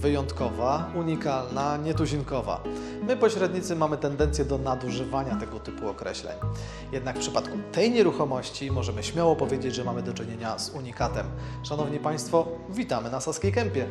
wyjątkowa, unikalna, nietuzinkowa. My, pośrednicy, mamy tendencję do nadużywania tego typu określeń. Jednak w przypadku tej nieruchomości możemy śmiało powiedzieć, że mamy do czynienia z unikatem. Szanowni Państwo, witamy na Saskiej Kępie.